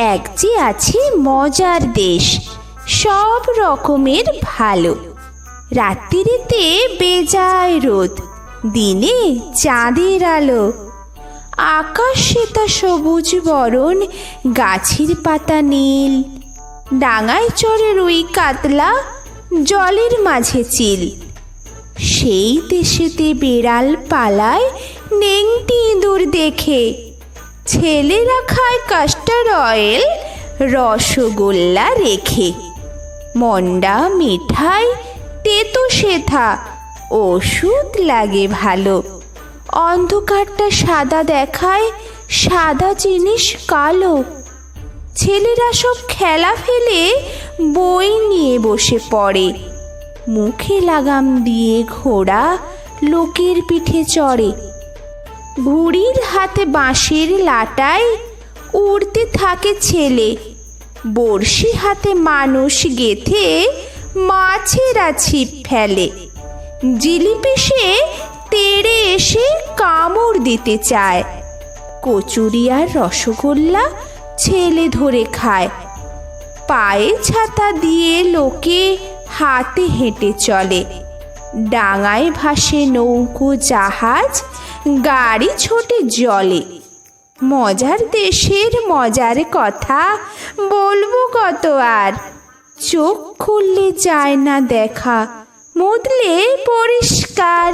এক যে আছে মজার দেশ, সব রকমের ভালো। রাত্রিতে বেজায় রোদ, দিনে চাঁদের আলো। আকাশ সেতা সবুজ বরণ, গাছের পাতা নীল। ডাঙায় চড়ে রুই কাতলা, জলের মাঝে চিল। সেই দেশেতে বেড়াল পালায় নেংটি ইঁদুর দেখে। ছেলেরা খায় কাস্টার অয়েল, রসগোল্লা রেখে। মন্ডা মিঠাই, তেতো সেথা, ওষুধ লাগে ভালো। অন্ধকারটা সাদা দেখায়, সাদা জিনিস কালো। ছেলেরা সব খেলা ফেলে বই নিয়ে বসে পড়ে। মুখে লাগাম দিয়ে ঘোড়া লোকের পিঠে চড়ে। বুড়ির হাতে বাঁশের লাটায় উড়তে থাকে ছেলে। বড়শি হাতে মানুষ গেথে মাছেরা ছিপ ফেলে। জিলিপি সে তেড়ে এসে কামড় দিতে চায়। কচুরি আর রসগোল্লা ছেলে ধরে খায়। পায়ে ছাতা দিয়ে লোকে হাতে হেঁটে চলে। ডাঙায় ভাসে নৌকো জাহাজ গাড়ি ছোটে জলে। মজার দেশের মজার কথা বলব কত আর। চোখ খুললে যায় না দেখা, মুদলে পরিষ্কার।